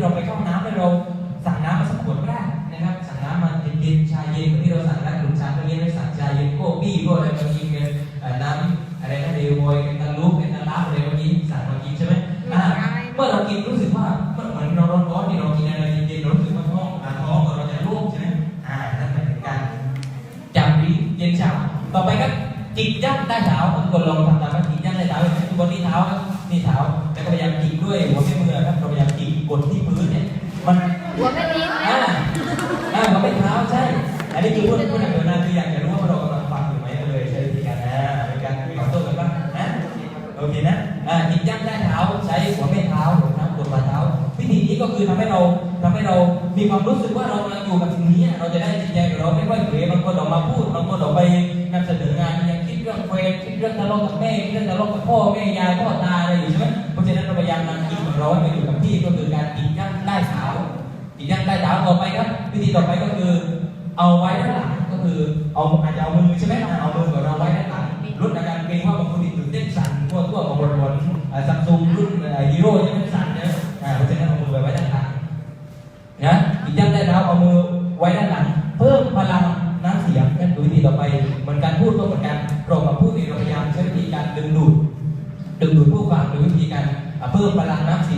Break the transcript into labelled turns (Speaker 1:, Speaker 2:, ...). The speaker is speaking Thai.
Speaker 1: ที่เราไปเข้าห้องน้ำแล้วเราสั่งน้ำมาสักขวดก็ได้นะครับ สั่งน้ำมาเย็นๆชาเย็นเหมือนที่เราสั่งร้านขนมชาเมื่อกี้เราสั่งชาเย็นโก้บี้โก้อะไรมากินกันเอ่อน้ำอะไรนะเดวอยกันตะลุกกันตะลับอะไรมากินสั่งมากินใช่ไหมอ่าเมื่อเรากินรู้สึกว่ามันเหมือนเราร้อนๆนี่เรากินอะไรเย็นๆเรารู้สึกว่าท้องอ่าท้องเราจะโล่งใช่ไหมอ่านั่นหมายถึงการจับดีเย็นเช้าต่อไปก็จิกยักได้เท้าทุกคนลองทำตามนะจิกยักได้เท้าทุกคนนี่เท้าครับนี่เท้าแต่ก็พยายามจิกด้วยหัวแม่มือครับเราพยายามจิกกดที่พื้นเนี่ย มัน
Speaker 2: หัวไม่ดี
Speaker 1: อ่าอ่าหัวไม่เท้าใช่ อันนี้คือพูดพูดหนักเกินหน้าคืออยากจะรู้ว่าเรากำลังฟังอยู่ไหมก็เลยใช้วิธีการนะเป็นการตอบโต้กันบ้างนะโอเคนะอ่าจิกยักได้เท้าใช้หัวแม่เท้าหัวเท้ากดฝ่าเท้า วิธีนี้ก็คือทำให้เราทำให้เรามีความรู้สึกว่าเรากำลังอยู่กับสิ่งนี้เราจะได้จิตใจของเราไม่ค่อยเผลอบางคนออกมาพูดบางคนออกไปนำเสนองานยังคิดเรื่องเฟรนคิดเรื่องทะเลาะกับแม่คิดเรื่องทะเลาะกับพ่อแม่ยายพ่อตาอะไรอยู่ใช่ไหม กินย่างได้เท้าต่อไปครับ วิธีต่อไปก็คือ เอาไว้ด้านหลังก็คือเอาอาจจะเอามือใช่ไหมเอามือของเราไว้ด้านหลังลดอาการเกรงว่าบางคนติดตื่นเต้นสั่นทั่วทั่วบางคนบนซัมซุงรุ่นฮีโร่ใช่ไหมสั่นเนี่ยอ่าเพราะฉะนั้นเอามือไว้ด้านหลังนะอีกย่างได้เท้าเอามือไว้ด้านหลังเพิ่มพลังน้ำเสียงนั่นคือวิธีต่อไปเหมือนการพูดก็เหมือนกันเรามาพูดเองเราพยายามใช้วิธีการดึงดูดดึงดูดผู้ฟังโดยวิธีการเพิ่มพลังน้ำเสียง